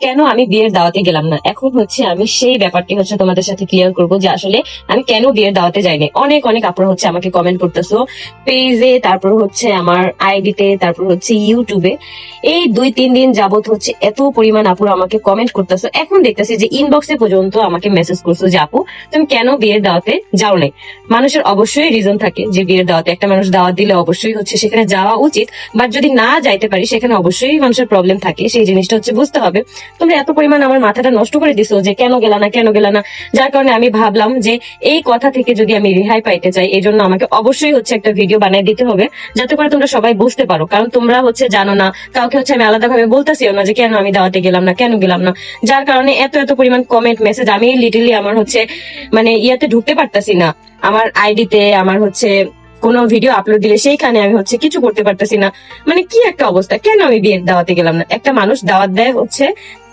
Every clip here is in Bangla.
কেন আমি বিয়ের দাওয়াতে গেলাম না? এখন হচ্ছে আমি সেই ব্যাপারটি হচ্ছে তোমাদের সাথে ক্লিয়ার করব যে আসলে আমি কেন বিয়ের দাওয়াতে যাইনি। অনেক অনেক আপনারা হচ্ছে আমাকে কমেন্ট করতেছো পেজে তারপর হচ্ছে আমার আইডিতে তারপর হচ্ছে ইউটিউবে এই দুই, তিন দিন যাবত হচ্ছে এত পরিমাণ আপুরা আমাকে কমেন্ট করতেছো। এখন দেখতেছি যে ইনবক্সে পর্যন্ত আমাকে মেসেজ করছ যে, আপু, তুমি কেন বিয়ের দাওয়াতে যাও নাই? মানুষের অবশ্যই রিজন থাকে যে বিয়ের দাওয়াতে একটা মানুষ দাওয়াত দিলে অবশ্যই হচ্ছে সেখানে যাওয়া উচিত। বাট যদি না যাইতে পারি, সেখানে অবশ্যই মানুষের প্রবলেম থাকে। সেই জিনিসটা হচ্ছে বুঝতে হবে। তোমরা এত পরিমাণ আমার মাথাটা নষ্ট করে দিছো যে কেন গেলা না, কেন গেলা না? যার কারণে আমি ভাবলাম যে এই কথা থেকে যদি আমি রেহাই পাইতে চাই, এই জন্য আমাকে অবশ্যই হচ্ছে একটা ভিডিও বানিয়ে দিতে হবে, যাতে করে তোমরা সবাই বুঝতে পারো। কারণ তোমরা হচ্ছে জানো না, কাউকে হচ্ছে আমি আলাদা ভাবে বলতেছিও না যে কেন আমি দাওয়াতে গেলাম না, কেন গেলাম না। যার কারণে এত এত পরিমাণ কমেন্ট মেসেজ আমি লিটিলি আমার হচ্ছে মানে ইয়াতে ঢুকতে পারতাছি না। আমার আইডিতে আমার হচ্ছে কোনো ভিডিও আপলোড দিলে সেইখানে আমি হচ্ছে কিছু করতে পারতেছি না। মানে কি একটা অবস্থা? কেন আমি বিয়ের দাওয়াতে গেলাম না? একটা মানুষ দাওয়াত দেয় হচ্ছে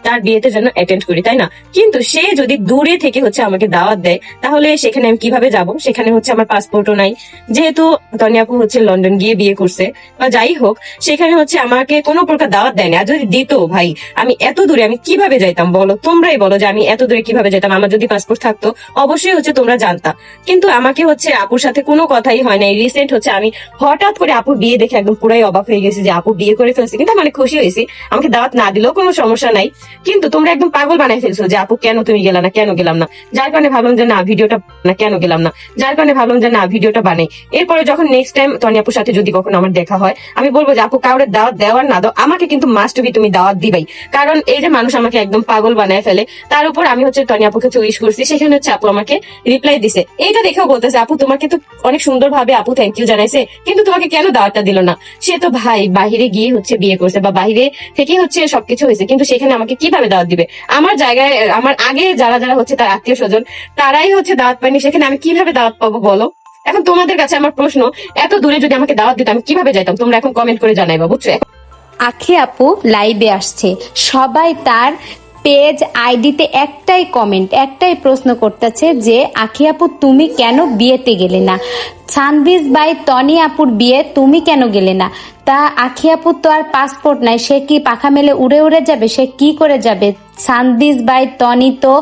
তার বিয়েতে যেন অ্যাটেন্ড করি, তাই না? কিন্তু সে যদি দূরে থেকে হচ্ছে আমাকে দাওয়াত দেয়, তাহলে সেখানে আমি কীভাবে যাব? সেখানে হচ্ছে আমার পাসপোর্টও নাই। যেহেতু তনিয়াপু হচ্ছে লন্ডন গিয়ে বিয়ে করছে, বা যাই হোক, সেখানে হচ্ছে আমাকে কোনো প্রকার দাওয়াত দেয়নি। আর যদি দিত, ভাই, আমি এত দূরে আমি কীভাবে যাইতাম বলো? তোমরাই বলো যে আমি এত দূরে কীভাবে যেতাম আমার যদি পাসপোর্ট থাকতো, অবশ্যই হচ্ছে তোমরা জানতা। কিন্তু আমাকে হচ্ছে আপুর সাথে কোনো কথাই হয় নাই। রিসেন্ট হচ্ছে আমি হঠাৎ করে আপুর বিয়ে দেখে একদম পুরাই অবাক হয়ে গেছি যে আপু বিয়ে করে ফেলছে। কিন্তু মানে খুশি হয়েছি। আমাকে দাওয়াত না দিলেও কোনো সমস্যা নাই। কিন্তু তোমরা একদম পাগল বানাই ফেলছো যে আপু, কেন তুমি গেলা না, কেন গেলাম না? যার কারণে ভাবলাম যে না, ভিডিওটা না, কেন গেলাম না? যার কারণে ভাবলাম যে না, ভিডিওটা বানাই। এরপরে যখন নেক্সট টাইম তনি আপুর সাথে যদি কখনো আমার দেখা হয়, আমি বলব যে, আপু, কাউরে দাওয়াত দেওয়ার না দাও, আমাকে কিন্তু মাস্ট বি তুমি দাওয়াত দিবাই। কারণ এই যে মানুষ আমাকে একদম পাগল বানায় ফেলে, তার উপর আমি হচ্ছে তনি আপুকে উইশ করছি, সেখানে হচ্ছে আপু আমাকে রিপ্লাই দিছে। এইটা দেখেও বলতেছে, আপু, তোমাকে তো অনেক সুন্দর ভাবে আপু থ্যাংক ইউ জানাইছে, কিন্তু তোমাকে কেন দাওয়াতটা দিল না? সে তো ভাই, বাহিরে গিয়ে হচ্ছে বিয়ে করছে বা বাহিরে থেকে হচ্ছে সবকিছু হয়েছে, কিন্তু সেখানে আমাকে কীভাবে দাওয়াত দিবে? আমার জায়গায়, আমার আগে যারা যারা হচ্ছে তার আত্মীয় স্বজন, তারাই হচ্ছে দাওয়াত পায়নি। সেখানে আমি কীভাবে দাওয়াত পাবো বলো? এখন তোমাদের কাছে আমার প্রশ্ন, এত দূরে যদি আমাকে দাওয়াত দিত, আমি কীভাবে যাইতাম? তোমরা এখন কমেন্ট করে জানাইবা বুঝছ? আখি আপু লাইভে আসছে। সবাই তার পেজ আইডিতে একটাই কমেন্ট একটাই প্রশ্ন করতেছে যে, আখি আপু, তুমি কেন বিয়েতে গেলে না? সানবিজ বাই তনি আপুর বিয়ে, তুমি কেন গেলে না? তা আখি আপুর তো আর পাসপোর্ট নাই, সে কি পাখা মেলে উড়ে উড়ে যাবে? সে কি করে যাবে? সান্দিস বাই তনি তো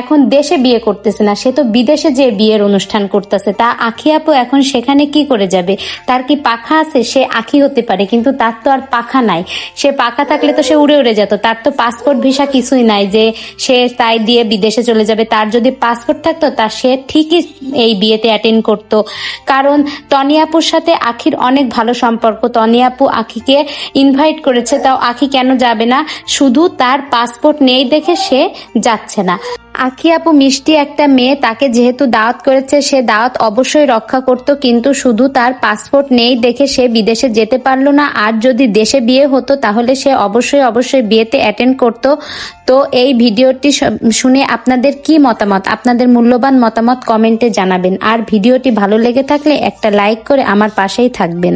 এখন দেশে বিয়ে করতেছে না, সে তো বিদেশে যে বিয়ের অনুষ্ঠান করতেছে। তা আখি আপু এখন সেখানে কি করে যাবে? তার কি পাখা আছে? সে আখি হতে পারে, কিন্তু তার তো আর পাখা নাই। সে পাখা থাকলে তো সে উড়ে উড়ে যেত। তার তো পাসপোর্ট ভিসা কিছুই নাই যে সে তাই দিয়ে বিদেশে চলে যাবে। তার যদি পাসপোর্ট থাকতো, তা সে ঠিকই এই বিয়েতে অ্যাটেন্ড করতো। কারণ তনি আপুর সাথে আখির অনেক ভালো সম্পর্ক। আপু আখিকে ইনভাইট করেছে, তাও আখি কেন যাবে না? শুধু তার পাসপোর্ট নেই দেখে সে যাচ্ছে না। আখি আপু মিষ্টি একটা মেয়ে, তাকে যেহেতু দাওয়াত করেছে, সে দাওয়াত অবশ্যই রক্ষা করত, কিন্তু শুধু তার পাসপোর্ট নেই দেখে সে বিদেশে যেতে পারল না। আর যদি দেশে বিয়ে হতো, তাহলে সে অবশ্যই অবশ্যই বিয়েতে অ্যাটেন্ড করত। তো এই ভিডিওটি শুনে আপনাদের কি মতামত? আপনাদের মূল্যবান মতামত কমেন্টে জানাবেন। আর ভিডিওটি ভালো লেগে থাকলে একটা লাইক করে আমার পাশেই থাকবেন।